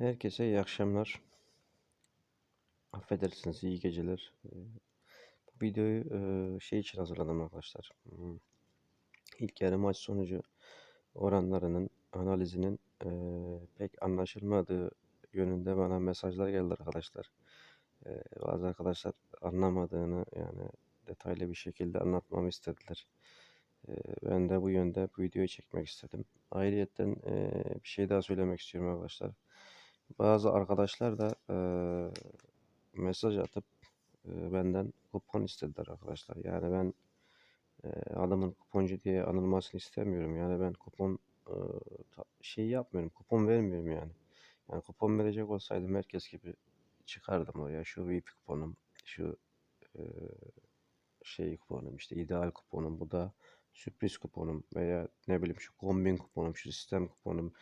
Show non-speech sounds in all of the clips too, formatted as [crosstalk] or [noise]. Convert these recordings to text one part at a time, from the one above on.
Herkese iyi akşamlar. Affedersiniz, iyi geceler. Eee, bu videoyu eee, şey için hazırladım arkadaşlar. Hmm, İlk yarı maç sonucu oranlarının analizinin eee, pek anlaşılmadığı yönünde bana mesajlar geldi arkadaşlar. Eee, bazı arkadaşlar anlamadığını yani detaylı bir şekilde anlatmamı istediler. Ben de bu yönde bu videoyu çekmek istedim. Ayrıyeten bir şey daha söylemek istiyorum arkadaşlar. Bazı arkadaşlar da eee, mesaj atıp eee, benden kupon istediler arkadaşlar. Yani ben eee, adamın kuponcu diye anılmasını istemiyorum. Yani ben kupon ta- şey yapmıyorum. Kupon vermiyorum yani. Yani kupon verecek olsaydım herkes gibi çıkardım oraya. Şu VIP kuponum, şu eee, şey kuponum, işte ideal kuponum, bu da sürpriz kuponum veya ne bileyim şu kombin kuponum, şu sistem kuponum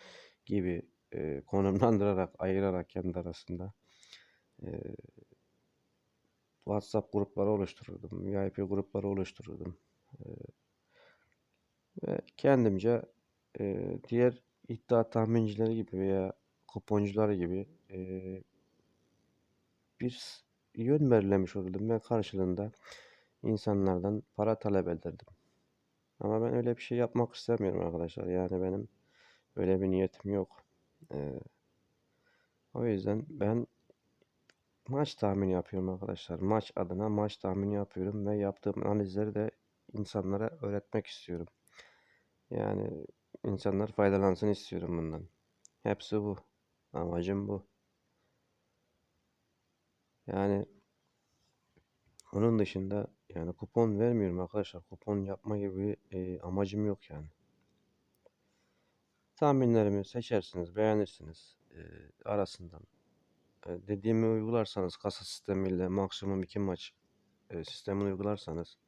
gibi eee, konumlandırarak, ayırarak kendi arasında eee, WhatsApp grupları oluştururdum, VIP grupları oluştururdum. Eee, ve kendimce eee, diğer iddia tahmincileri gibi veya kuponcuları gibi eee, bir yön belirlemiş olurdum ve karşılığında insanlardan para talep ederdim. Ama ben öyle bir şey yapmak istemiyorum arkadaşlar. Yani benim öyle bir niyetim yok. Eee, o yüzden ben maç tahmini yapıyorum arkadaşlar. Maç adına maç tahmini yapıyorum ve yaptığım analizleri de insanlara öğretmek istiyorum. Yani insanlar faydalansın istiyorum bundan. Hepsi bu. Amacım bu. Yani onun dışında yani kupon vermiyorum arkadaşlar. Kupon yapma gibi e, amacım yok yani. Tahminlerimi seçersiniz, beğenirsiniz e, arasından. E, dediğimi uygularsanız kasa sistemiyle maksimum 2 maç e, sistemini uygularsanız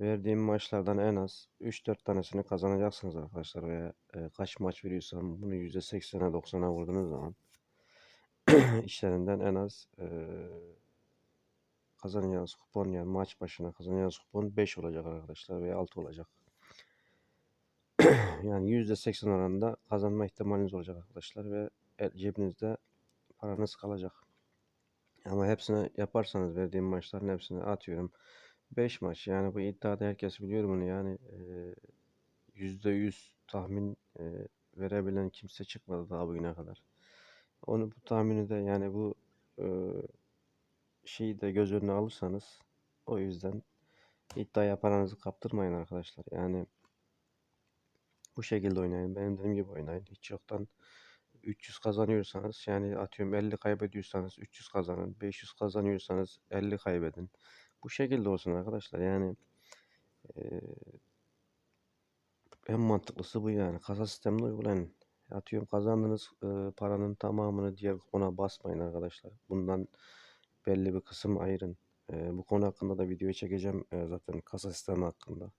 verdiğim maçlardan en az 3-4 tanesini kazanacaksınız arkadaşlar veya e, kaç maç veriyorsam bunu %80'e 90'a vurduğunuz zaman [clears throat] işlerinden en az e, kazanacağınız kupon yani maç başına kazanacağınız kupon 5 olacak arkadaşlar veya 6 olacak. [clears throat] Yani %80 oranında kazanma ihtimaliniz olacak arkadaşlar ve el- cebinizde paranız kalacak. Ama hepsini yaparsanız verdiğim maçların hepsini atıyorum. 5 maç yani bu iddiada herkes biliyor bunu yani eee, %100 tahmin eee, verebilen kimse çıkmadı daha bugüne kadar. Onu bu tahmini de yani bu eee, şeyi de göz önüne alırsanız o yüzden iddiaya paranızı kaptırmayın arkadaşlar. Yani bu şekilde oynayın. Benim dediğim gibi oynayın. Hiç yoktan 300 kazanıyorsanız yani atıyorum 50 kaybediyorsanız 300 kazanın. 500 kazanıyorsanız 50 kaybedin. Bu şekilde olsun arkadaşlar. Yani eee, en mantıklısı bu yani. Kasa sistemini uygulayın. Atıyorum kazandığınız eee, paranın tamamını diğer kupona basmayın arkadaşlar. Bundan belli bir kısım ayırın. Eee, bu konu hakkında da video çekeceğim eee, zaten kasa sistemi hakkında.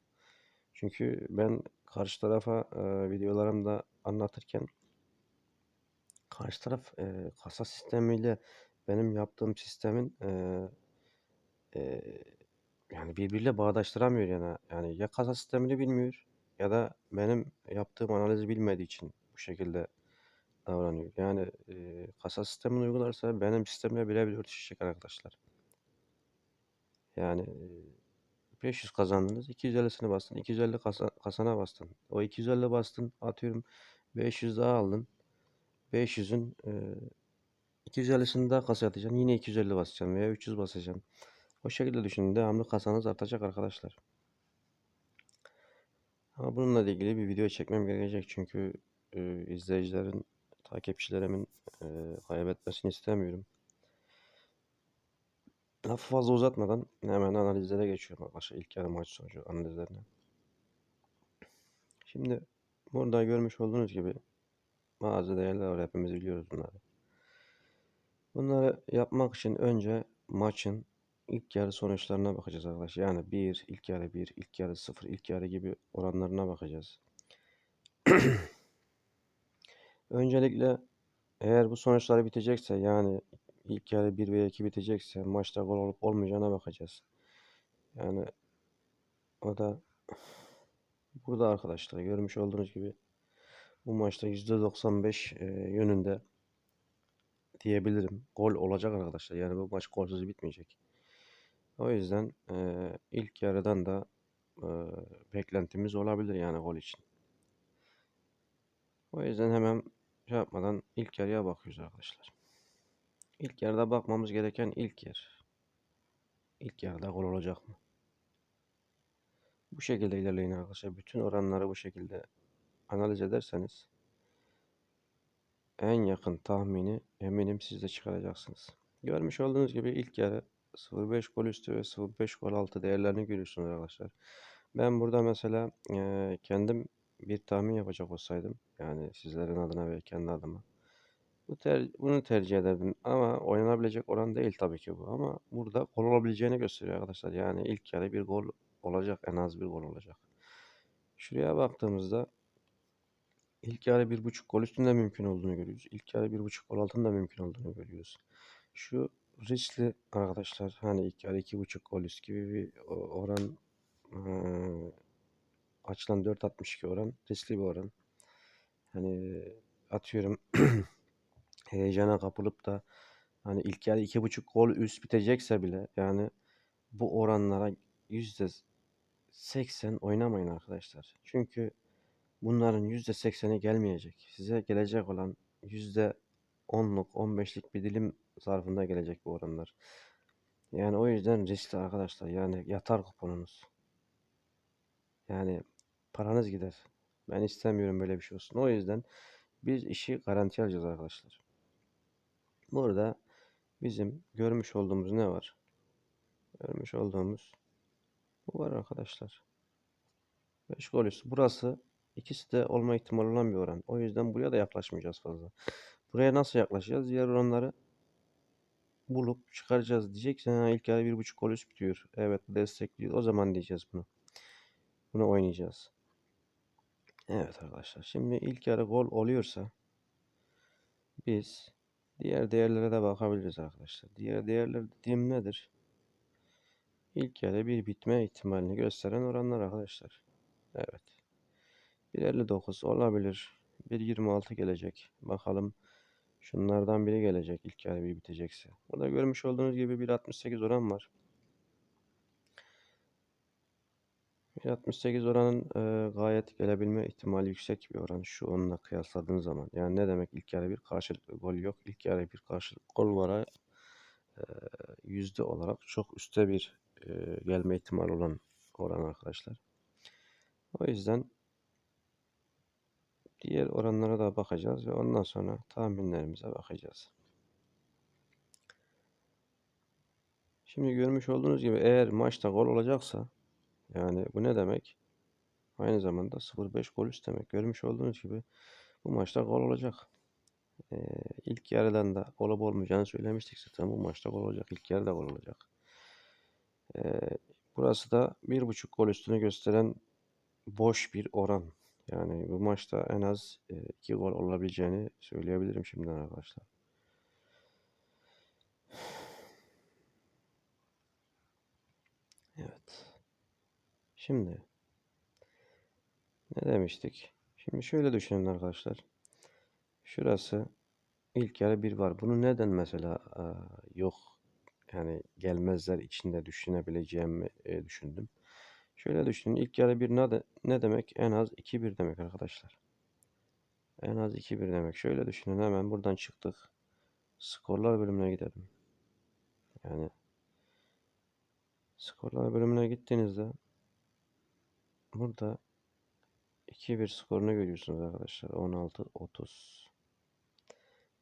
Çünkü ben karşı tarafa eee, videolarımda anlatırken karşı taraf eee, kasa sistemiyle benim yaptığım sistemin eee, eee, yani birbiriyle bağdaştıramıyor yani. Yani ya kasa sistemini bilmiyor ya da benim yaptığım analizi bilmediği için bu şekilde davranıyor. Yani eee, kasa sistemini uygularsa benim sistemle birebir örtüşecek arkadaşlar. Yani eee, 500 kazandınız, 250'sini bastın, 250 kasa, kasana bastın. O 250 bastın, atıyorum 500 daha aldın. 500'ün eee 250'sini daha kasaya atacaksın. Yine 250 basacaksın veya 300 basacaksın. O şekilde düşünün. Devamlı kasanız artacak arkadaşlar. Ama bununla ilgili bir video çekmem gerekecek. Çünkü e, izleyicilerin, takipçilerimin e, kaybetmesini istemiyorum. Lafı fazla uzatmadan hemen analizlere geçiyorum arkadaşlar. İlk yarı maç sonucu analizlerine. Şimdi burada görmüş olduğunuz gibi bazı değerler var. Hepimiz biliyoruz bunları. Bunları yapmak için önce maçın ilk yarı sonuçlarına bakacağız arkadaşlar. Yani 1, ilk yarı 1, ilk yarı 0, ilk yarı gibi oranlarına bakacağız. [clears throat] Öncelikle eğer bu sonuçlar bitecekse yani ilk yarı 1 veya 2 bitecekse maçta gol olup olmayacağına bakacağız. Yani o da [sighs] burada arkadaşlar görmüş olduğunuz gibi bu maçta %95 e, yönünde diyebilirim. Gol olacak arkadaşlar. Yani bu maç golsüz bitmeyecek. O yüzden eee, ilk yarıdan da eee, beklentimiz olabilir yani gol için. O yüzden hemen şey yapmadan ilk yarıya bakıyoruz arkadaşlar. İlk yarıda bakmamız gereken ilk yer. İlk yarıda gol olacak mı? Bu şekilde ilerleyin arkadaşlar. Bütün oranları bu şekilde analiz ederseniz en yakın tahmini eminim siz de çıkaracaksınız. Görmüş olduğunuz gibi ilk yarı 0.5 gol üstü ve 0.5 gol altı değerlerini görüyorsunuz arkadaşlar. Ben burada mesela kendim bir tahmin yapacak olsaydım yani sizlerin adına ve kendi adıma bu ter, bunu tercih ederdim ama oynanabilecek oran değil tabii ki bu ama burada gol olabileceğini gösteriyor arkadaşlar. Yani ilk yarı bir gol olacak en az bir gol olacak. Şuraya baktığımızda ilk yarı bir buçuk gol üstünde mümkün olduğunu görüyoruz. İlk yarı bir buçuk gol altında mümkün olduğunu görüyoruz. Şu riskli arkadaşlar hani ilk yarı iki buçuk gol üst gibi bir oran eee, açılan 4.62 oran riskli bir oran. Hani atıyorum [clears throat] heyecana kapılıp da hani ilk yarı iki buçuk gol üst bitecekse bile yani bu oranlara yüzde 80 oynamayın arkadaşlar. Çünkü bunların yüzde 80'i gelmeyecek. Size gelecek olan yüzde 10'luk 15'lik bir dilim zarfında gelecek bu oranlar. Yani o yüzden riskli arkadaşlar. Yani yatar kuponunuz. Yani paranız gider. Ben istemiyorum böyle bir şey olsun. O yüzden biz işi garanti alacağız arkadaşlar. Burada bizim görmüş olduğumuz ne var? Görmüş olduğumuz bu var arkadaşlar. 5 gol üstü. Burası ikisi de olma ihtimali olan bir oran. O yüzden buraya da yaklaşmayacağız fazla. Buraya nasıl yaklaşacağız? Diğer oranları bulup çıkaracağız. Diyeceksen ha, ilk yarı bir buçuk gol üst bitiyor. Evet destekliyor. O zaman diyeceğiz bunu. Bunu oynayacağız. Evet arkadaşlar. Şimdi ilk yarı gol oluyorsa biz diğer değerlere de bakabiliriz arkadaşlar. Diğer değerler dediğim nedir? İlk yarı bir bitme ihtimalini gösteren oranlar arkadaşlar. Evet. 1.59 olabilir. 1.26 gelecek. Bakalım şunlardan biri gelecek ilk yarı bir bitecekse. Burada görmüş olduğunuz gibi 1.68 oran var. 1.68 oranın e, gayet gelebilme ihtimali yüksek bir oran şu onunla kıyasladığın zaman. Yani ne demek ilk yarı bir karşılıklı gol yok. İlk yarı bir karşılıklı gol var. E, yüzde olarak çok üstte bir e, gelme ihtimali olan oran arkadaşlar. O yüzden diğer oranlara da bakacağız ve ondan sonra tahminlerimize bakacağız. Şimdi görmüş olduğunuz gibi eğer maçta gol olacaksa yani bu ne demek? Aynı zamanda 0-5 gol üst demek. Görmüş olduğunuz gibi bu maçta gol olacak. Ee, ilk yarıdan da olup olmayacağını söylemiştik zaten. Bu maçta gol olacak. İlk yarıda gol olacak. Ee, burası da 1.5 gol üstünü gösteren boş bir oran. Yani bu maçta en az 2 gol olabileceğini söyleyebilirim şimdiden arkadaşlar. Evet. Şimdi ne demiştik? Şimdi şöyle düşünün arkadaşlar. Şurası ilk yarı bir var. Bunu neden mesela e, yok yani gelmezler içinde düşünebileceğimi e, düşündüm. Şöyle düşünün. İlk yarı bir ne, de, ne demek? En az 2-1 demek arkadaşlar. En az 2-1 demek. Şöyle düşünün. Hemen buradan çıktık. Skorlar bölümüne gidelim. Yani skorlar bölümüne gittiğinizde burada 2-1 skorunu görüyorsunuz arkadaşlar. 16-30.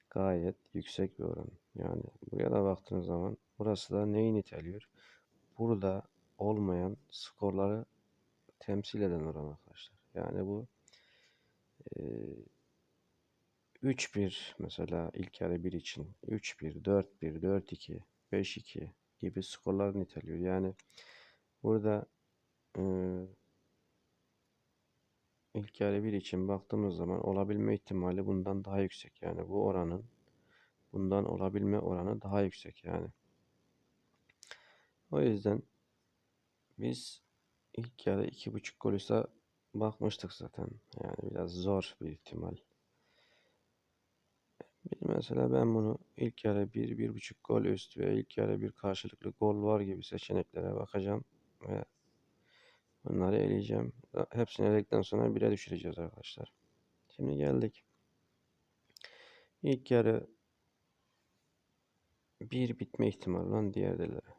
Gayet yüksek bir oran. Yani buraya da baktığınız zaman burası da neyi niteliyor? Burada olmayan skorları temsil eden oran arkadaşlar. Yani bu e, 3-1 mesela ilk yarı 1 için 3-1, 4-1, 4-2, 5-2 gibi skorlar niteliyor. Yani burada e, ilk yarı 1 için baktığımız zaman olabilme ihtimali bundan daha yüksek. Yani bu oranın bundan olabilme oranı daha yüksek yani. O yüzden biz ilk yarı iki buçuk gol ise bakmıştık zaten. Yani biraz zor bir ihtimal. Bir mesela ben bunu ilk yarı 1-1.5 gol üst veya ilk yarı bir karşılıklı gol var gibi seçeneklere bakacağım ve bunları eleyeceğim. Hepsini eledikten sonra 1'e düşüreceğiz arkadaşlar. Şimdi geldik. İlk yarı 1 bitme ihtimali olan diğer delere.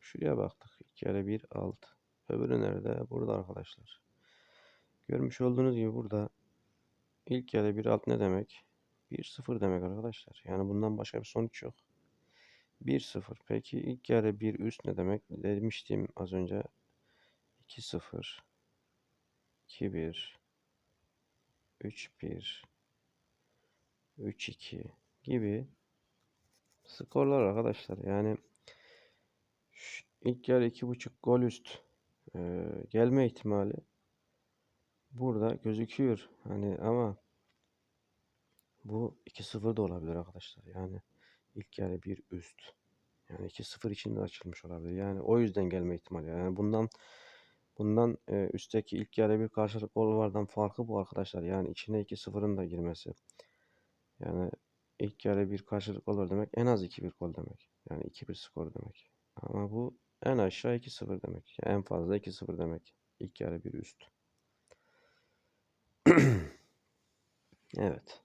Şuraya baktık. İlk yarı 1 alt. Öbürü nerede? Burada arkadaşlar. Görmüş olduğunuz gibi burada ilk yarı 1 alt ne demek? 1-0 demek arkadaşlar. Yani bundan başka bir sonuç yok. 1-0. Peki ilk yarı 1 üst ne demek? Demiştim az önce. 2-0 2-1 3-1 3-2 gibi skorlar arkadaşlar. Yani ilk yarı 2.5 gol üst e, gelme ihtimali burada gözüküyor. Hani ama bu 2-0 da olabilir arkadaşlar. Yani ilk yarı bir üst. Yani 2-0 için de açılmış olabilir. Yani o yüzden gelme ihtimali. Yani bundan bundan e, üstteki ilk yarı bir karşılık gol vardan farkı bu arkadaşlar. Yani içine 2-0'ın da girmesi. Yani ilk yarı bir karşılık gol demek en az 2-1 gol demek. Yani 2-1 skor demek. Ama bu en aşağı 2-0 demek. Yani en fazla 2-0 demek. İlk yarı bir üst. [clears throat] evet.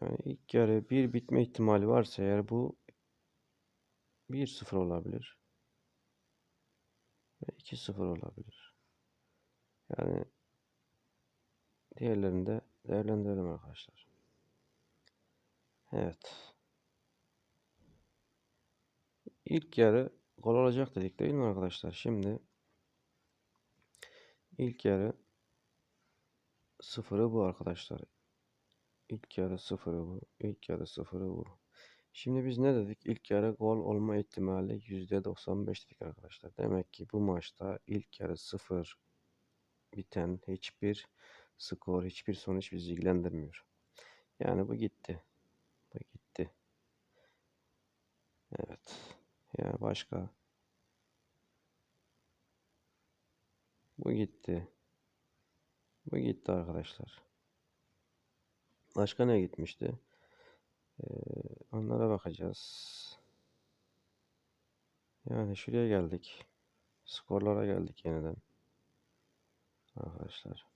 Yani ilk yarı bir bitme ihtimali varsa eğer bu 1-0 olabilir. Ve 2-0 olabilir. Yani diğerlerini de değerlendirelim arkadaşlar. Evet. İlk yarı gol olacak dedik değil mi arkadaşlar? Şimdi ilk yarı sıfırı bu arkadaşlar. İlk yarı sıfırı bu. İlk yarı sıfırı bu. Şimdi biz ne dedik? İlk yarı gol olma ihtimali %95 dedik arkadaşlar. Demek ki bu maçta ilk yarı sıfır biten hiçbir skor, hiçbir sonuç bizi ilgilendirmiyor. Yani bu gitti. Bu gitti. Evet. Ya başka. Bu gitti. Bu gitti arkadaşlar. Başka ne gitmişti? Ee, onlara bakacağız. Yani şuraya geldik. Skorlara geldik yeniden. Arkadaşlar.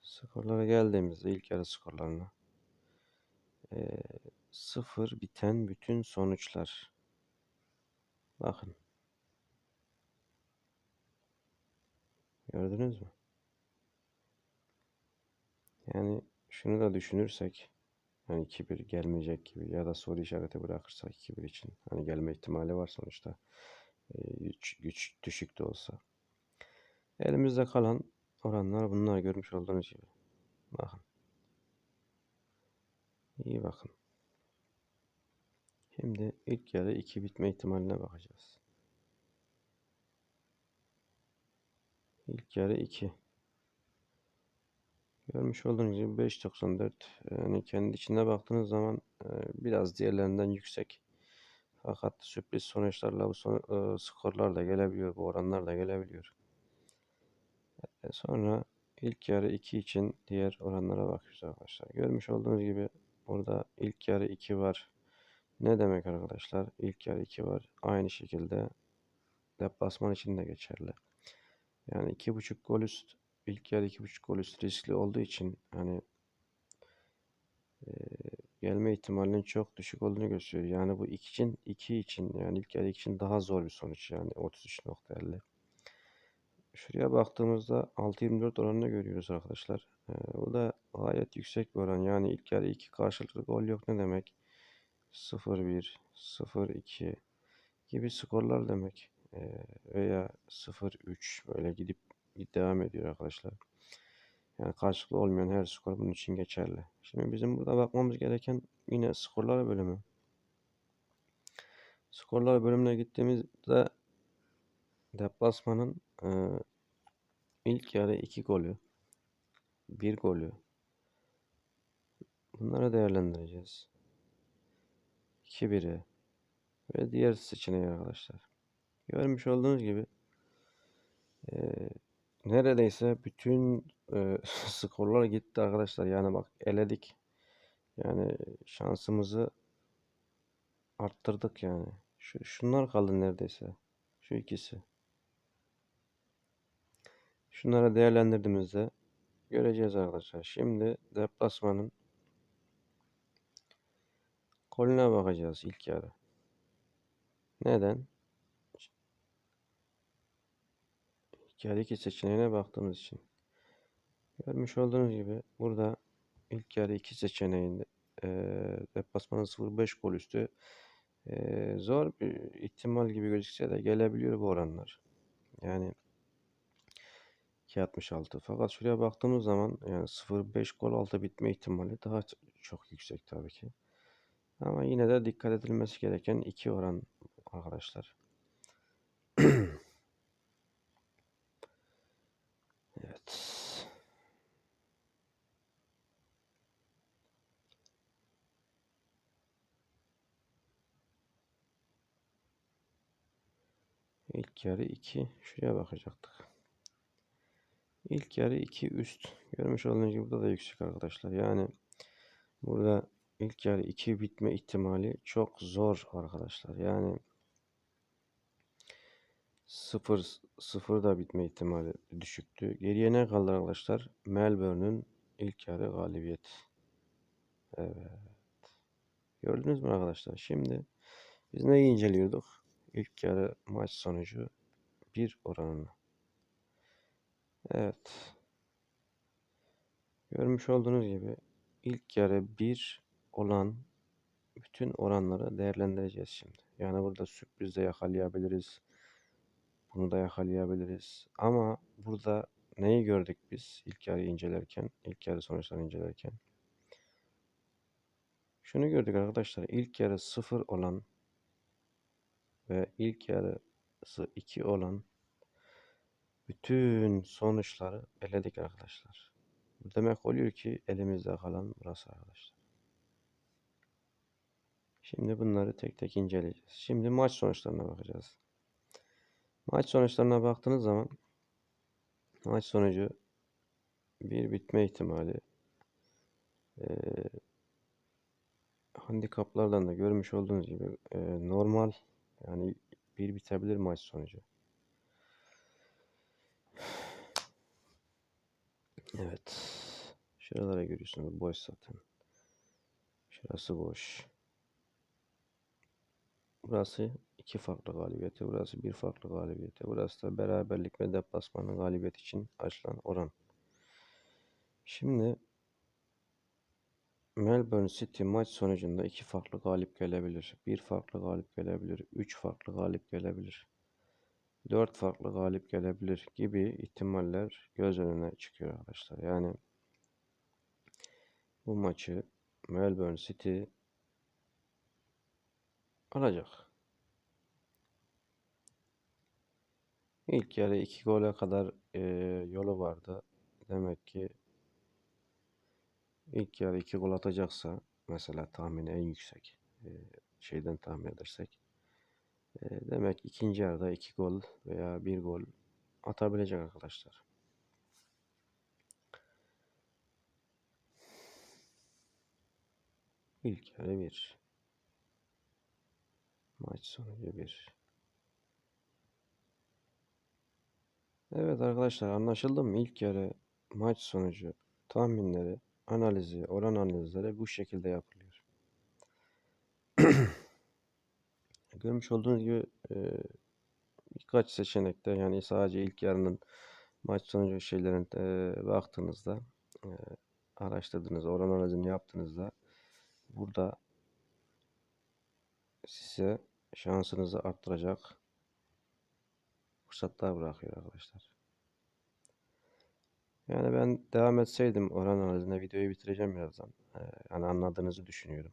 Skorlara geldiğimizde ilk yarı skorlarına. Ee, sıfır biten bütün sonuçlar. Bakın. Gördünüz mü? Yani şunu da düşünürsek hani 2-1 gelmeyecek gibi ya da soru işareti bırakırsak 2-1 için hani gelme ihtimali var sonuçta güç, güç düşük de olsa. Elimizde kalan oranlar bunlar görmüş olduğunuz gibi. Bakın. İyi bakın. Şimdi ilk yarı 2 bitme ihtimaline bakacağız. İlk yarı 2. Görmüş olduğunuz gibi 5.94 yani kendi içine baktığınız zaman biraz diğerlerinden yüksek. Fakat sürpriz sonuçlarla bu son, e, skorlar da gelebiliyor, bu oranlar da gelebiliyor. E, sonra ilk yarı 2 için diğer oranlara bakıyoruz arkadaşlar. Görmüş olduğunuz gibi burada ilk yarı 2 var. Ne demek arkadaşlar? İlk yarı 2 var. Aynı şekilde deplasman için de geçerli. Yani 2.5 gol üst ilk yarı 2.5 gol üst riskli olduğu için hani e, gelme ihtimalinin çok düşük olduğunu gösteriyor. Yani bu 2 için 2 için yani ilk yarı için daha zor bir sonuç yani 33.50. Şuraya baktığımızda 6.24 oranını görüyoruz arkadaşlar. Ee, bu da gayet yüksek bir oran. Yani ilk yarı 2 karşılıklı gol yok ne demek? 0-1, 0-2 gibi skorlar demek. Ee, veya 0-3 böyle gidip devam ediyor arkadaşlar. Yani karşılıklı olmayan her skor bunun için geçerli. Şimdi bizim burada bakmamız gereken yine skorlar bölümü. Skorlar bölümüne gittiğimizde deplasmanın e, ilk yarı 2 golü, 1 golü bunları değerlendireceğiz. 2-1'i ve diğer seçeneği arkadaşlar. Görmüş olduğunuz gibi e, neredeyse bütün e, [laughs] skorlar gitti arkadaşlar. Yani bak eledik. Yani şansımızı arttırdık yani. Şu, şunlar kaldı neredeyse. Şu ikisi. Şunları değerlendirdiğimizde göreceğiz arkadaşlar. Şimdi deplasmanın golüne bakacağız ilk yarı. Neden? İki seçeneğine baktığımız için. Görmüş olduğunuz gibi burada ilk yarı iki seçeneğinde e, deplasmanın 0.5 gol üstü e, zor bir ihtimal gibi gözükse de gelebiliyor bu oranlar. Yani 2.66 fakat şuraya baktığımız zaman yani 0.5 gol altı bitme ihtimali daha çok yüksek tabii ki. Ama yine de dikkat edilmesi gereken iki oran arkadaşlar. Evet. İlk yarı 2. Şuraya bakacaktık. İlk yarı 2 üst. Görmüş olduğunuz gibi burada da yüksek arkadaşlar. Yani burada ilk yarı 2 bitme ihtimali çok zor arkadaşlar. Yani 0 0 da bitme ihtimali düşüktü. Geriye ne kaldı arkadaşlar? Melbourne'ün ilk yarı galibiyeti. Evet. Gördünüz mü arkadaşlar? Şimdi biz neyi inceliyorduk? İlk yarı maç sonucu 1 oranını. Evet. Görmüş olduğunuz gibi ilk yarı 1 olan bütün oranları değerlendireceğiz şimdi. Yani burada sürpriz de yakalayabiliriz. Bunu da yakalayabiliriz. Ama burada neyi gördük biz ilk yarı incelerken, ilk yarı sonuçlarını incelerken? Şunu gördük arkadaşlar. İlk yarı 0 olan ve ilk yarısı 2 olan bütün sonuçları eledik arkadaşlar. Demek oluyor ki elimizde kalan burası arkadaşlar. Şimdi bunları tek tek inceleyeceğiz. Şimdi maç sonuçlarına bakacağız. Maç sonuçlarına baktığınız zaman maç sonucu bir bitme ihtimali eee handikaplardan da görmüş olduğunuz gibi eee, normal yani bir bitebilir maç sonucu. Evet. Şuralara görüyorsunuz boş zaten. Şurası boş. Burası iki farklı galibiyeti. Burası bir farklı galibiyeti. Burası da beraberlik ve deplasmanın galibiyet için açılan oran. Şimdi Melbourne City maç sonucunda iki farklı galip gelebilir. Bir farklı galip gelebilir. Üç farklı galip gelebilir. Dört farklı galip gelebilir gibi ihtimaller göz önüne çıkıyor arkadaşlar. Yani bu maçı Melbourne City alacak. İlk yarı iki gole kadar e, yolu vardı. Demek ki ilk yarı iki gol atacaksa mesela tahmini en yüksek e, şeyden tahmin edersek e, demek ikinci yarıda iki gol veya bir gol atabilecek arkadaşlar. İlk yarı bir. Maç sonucu bir. Evet arkadaşlar anlaşıldı mı? İlk yarı maç sonucu tahminleri, analizi, oran analizleri bu şekilde yapılıyor. [clears throat] Görmüş olduğunuz gibi e, birkaç seçenekte yani sadece ilk yarının maç sonucu şeylerin e, baktığınızda e, araştırdığınız, oran analizini yaptığınızda burada size şansınızı arttıracak fırsatlar bırakıyor arkadaşlar. Yani ben devam etseydim oran analizine videoyu bitireceğim birazdan. Yani anladığınızı düşünüyorum.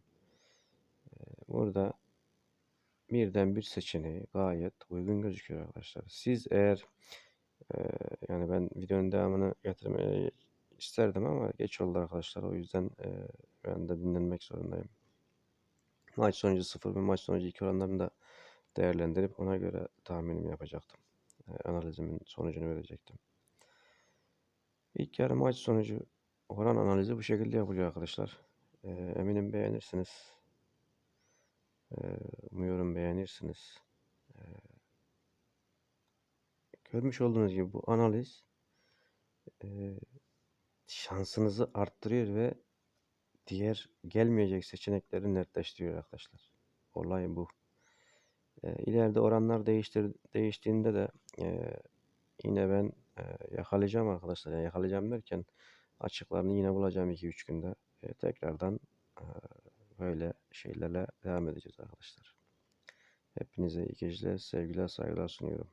Burada birden bir seçeneği gayet uygun gözüküyor arkadaşlar. Siz eğer yani ben videonun devamını getirmeyi isterdim ama geç oldu arkadaşlar. O yüzden ben de dinlenmek zorundayım. Maç sonucu 0 ve maç sonucu 2 oranlarını da değerlendirip ona göre tahminimi yapacaktım. Analizimin sonucunu verecektim. İlk yarı maç sonucu oran analizi bu şekilde yapılıyor arkadaşlar. Ee, eminim beğenirsiniz. Ee, umuyorum beğenirsiniz. Ee, görmüş olduğunuz gibi bu analiz e, şansınızı arttırıyor ve diğer gelmeyecek seçenekleri netleştiriyor arkadaşlar. Olay bu. E, ileride oranlar değiştir değiştiğinde de e, yine ben yakalayacağım arkadaşlar. Yani yakalayacağım derken açıklarını yine bulacağım 2-3 günde. E, tekrardan e, böyle şeylerle devam edeceğiz arkadaşlar. Hepinize iyi geceler, sevgiler, saygılar sunuyorum.